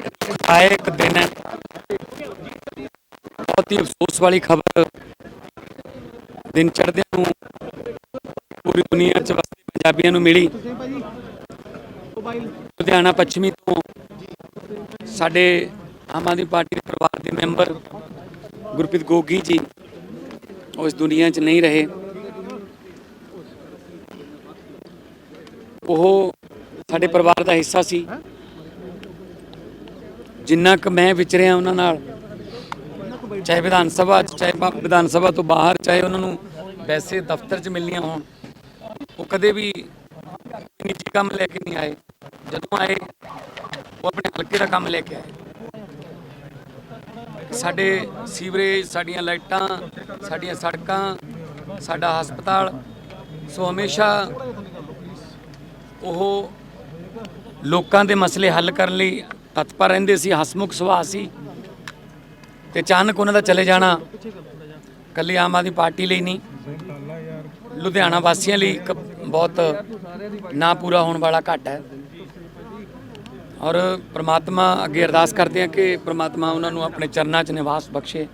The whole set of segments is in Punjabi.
ਦੁਖਦਾਇਕ ਦਿਨ ਹੈ। ਬਹੁਤ ਹੀ ਅਫਸੋਸ ਵਾਲੀ ਖਬਰ। ਦਿਨ ਚੜ੍ਹਦਿਆਂ ਨੂੰ ਪੂਰੀ ਦੁਨੀਆ 'ਚ ਵਸਦੇ ਪੰਜਾਬੀਆਂ ਨੂੰ ਮਿਲੀ। ਲੁਧਿਆਣਾ ਪੱਛਮੀ ਤੋਂ ਸਾਡੇ ਆਮ ਆਦਮੀ ਪਾਰਟੀ ਦੇ ਪਰਿਵਾਰ ਦੇ ਮੈਂਬਰ ਗੁਰਪ੍ਰੀਤ ਗੋਗੀ ਜੀ ਉਹ ਇਸ ਦੁਨੀਆ 'ਚ ਨਹੀਂ ਰਹੇ। ਉਹ ਸਾਡੇ ਪਰਿਵਾਰ ਦਾ ਹਿੱਸਾ ਸੀ। ਜਿੰਨਾ ਕੁ ਮੈਂ ਵਿਚਰਿਆ ਉਹਨਾਂ ਨਾਲ, ਚਾਹੇ ਵਿਧਾਨ ਸਭਾ 'ਚ, ਚਾਹੇ ਵਿਧਾਨ ਸਭਾ ਤੋਂ ਬਾਹਰ, ਚਾਹੇ ਉਹਨਾਂ ਨੂੰ ਵੈਸੇ ਦਫ਼ਤਰ 'ਚ ਮਿਲਣੀਆਂ ਹੋਣ, ਉਹ ਕਦੇ ਵੀ ਨਿੱਜੀ ਕੰਮ ਲੈ ਕੇ ਨਹੀਂ ਆਏ। ਜਦੋਂ ਆਏ, ਉਹ ਆਪਣੇ ਹਲਕੇ ਦਾ ਕੰਮ ਲੈ ਕੇ ਆਏ। ਸਾਡੇ ਸੀਵਰੇਜ, ਸਾਡੀਆਂ ਲਾਈਟਾਂ, ਸਾਡੀਆਂ ਸੜਕਾਂ, ਸਾਡਾ ਹਸਪਤਾਲ, ਸੋ ਹਮੇਸ਼ਾ ਉਹ ਲੋਕਾਂ ਦੇ ਮਸਲੇ ਹੱਲ ਕਰਨ ਲਈ ਤਤਪਰ ਰਹਿੰਦੇ ਸੀ, ਹਸਮੁਖ ਸੁਭਾਅ ਸੀ। ਤੇ ਅਚਾਨਕ ਉਹਨਾਂ ਦਾ ਚਲੇ ਜਾਣਾ। ਕੱਲੀ ਆਮ ਆਦਮੀ ਪਾਰਟੀ ਲਈ ਨਹੀਂ। ਲੁਧਿਆਣਾ ਵਾਸੀਆਂ ਲਈ ਇੱਕ ਬਹੁਤ ਨਾ ਪੂਰਾ ਹੋਣ ਵਾਲਾ ਘਾਟ ਹੈ। ਔਰ ਪ੍ਰਮਾਤਮਾ ਅੱਗੇ ਅਰਦਾਸ ਕਰਦੇ ਹਾਂ ਕਿ ਪ੍ਰਮਾਤਮਾ ਉਹਨਾਂ ਨੂੰ ਆਪਣੇ ਚਰਨਾਂ 'ਚ ਨਿਵਾਸ ਬਖਸ਼ੇ।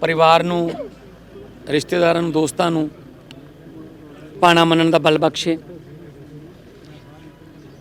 ਪਰਿਵਾਰ ਨੂੰ, ਰਿਸ਼ਤੇਦਾਰਾਂ ਨੂੰ, ਦੋਸਤਾਂ ਨੂੰ ਪਾਣਾ ਮੰਨਣ ਦਾ ਬਲ ਬਖਸ਼ੇ।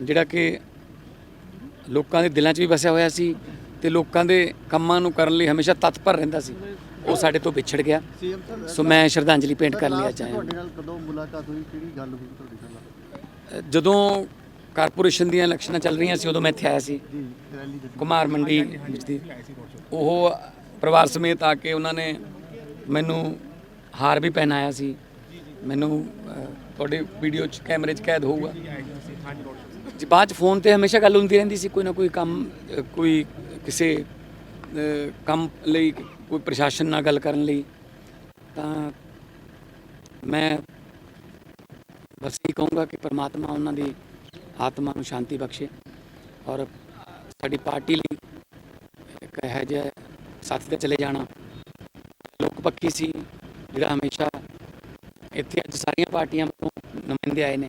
ਜਿਹੜਾ ਕਿ ਲੋਕਾਂ ਦੇ ਦਿਲਾਂ 'ਚ ਵੀ ਵਸਿਆ ਹੋਇਆ ਸੀ ਤੇ ਲੋਕਾਂ ਦੇ ਕੰਮਾਂ ਨੂੰ ਕਰਨ ਲਈ ਹਮੇਸ਼ਾ ਤਤਪਰ ਰਹਿੰਦਾ ਸੀ। ਉਹ ਸਾਡੇ ਤੋਂ ਵਿਛੜ ਗਿਆ। ਸੋ ਮੈਂ ਸ਼ਰਧਾਂਜਲੀ ਭੇਂਟ ਕਰਨ ਲਈ last ਅੱਜ ਆਇਆ ਤੁਹਾਡੇ ਨਾਲ ਕਦੋਂ ਮੁਲਾਕਾਤ ਹੋਈ? ਕਿਹੜੀ ਗੱਲ ਹੋਈ ਤੁਹਾਡੇ ਨਾਲ? ਜਦੋਂ ਕਾਰਪੋਰੇਸ਼ਨ ਦੀਆਂ ਇਲੈਕਸ਼ਨਾਂ ਚੱਲ ਰਹੀਆਂ ਸੀ ਉਦੋਂ ਮੈਂ ਇੱਥੇ ਆਇਆ ਸੀ। ਕੁਮਾਰ ਮੰਡੀ ਦੀ। ਉਹ ਪਰਿਵਾਰ ਸਮੇਤ ਆ ਕੇ ਉਹਨਾਂ ਨੇ ਮੈਨੂੰ ਹਾਰ ਵੀ ਪਹਿਨਾਇਆ ਸੀ। ਮੈਨੂੰ ਤੁਹਾਡੇ ਵੀਡੀਓ 'ਚ ਕੈਮਰੇ 'ਚ ਕੈਦ ਹੋਊਗਾ। ਜੀ ਬਾਅਦ 'ਚ ਫੋਨ ਤੇ ਹਮੇਸ਼ਾ ਗੱਲ ਹੁੰਦੀ ਰਹਿੰਦੀ ਸੀ, ਕੋਈ ਨਾ ਕੋਈ ਕੰਮ ਕੋਈ ਕਿਸੇ ਕੰਮ ਲਈ, ਕੋਈ ਪ੍ਰਸ਼ਾਸਨ ਨਾਲ ਗੱਲ ਕਰਨ ਲਈ। ਤਾਂ ਮੈਂ ਬਸ ਇਹ ਕਹੂੰਗਾ ਕਿ ਪਰਮਾਤਮਾ ਉਹਨਾਂ ਦੀ ਆਤਮਾ ਨੂੰ ਸ਼ਾਂਤੀ ਬਖਸ਼ੇ ਔਰ ਸਾਡੀ ਪਾਰਟੀ ਲਈ ਇੱਕ ਹੈ ਜਿਹਾ ਸਾਥੀ ਤੇ ਚਲੇ ਜਾਣਾ। ਲੋਕ ਪੱਕੀ ਸੀ, ਜਿਹੜਾ ਹਮੇਸ਼ਾ ਇੱਥੇ ਅੱਜ ਸਾਰੀਆਂ ਪਾਰਟੀਆਂ ਤੋਂ ਨੁਮਾਇੰਦੇ ਆਏ ਨੇ।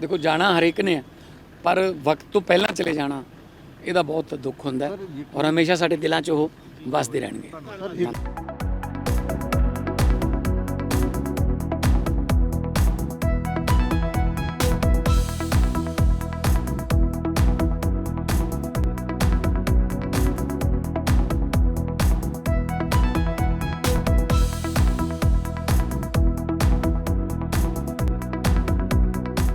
ਦੇਖੋ ਜਾਣਾ ਹਰੇਕ ਨੇ ਪਰ ਵਕਤ ਤੋਂ ਪਹਿਲਾਂ ਚਲੇ ਜਾਣਾ ਇਹਦਾ ਬਹੁਤ ਦੁੱਖ ਹੁੰਦਾ ਔਰ ਹਮੇਸ਼ਾ ਸਾਡੇ ਦਿਲਾਂ 'ਚ ਉਹ ਵਸਦੇ ਰਹਿਣਗੇ।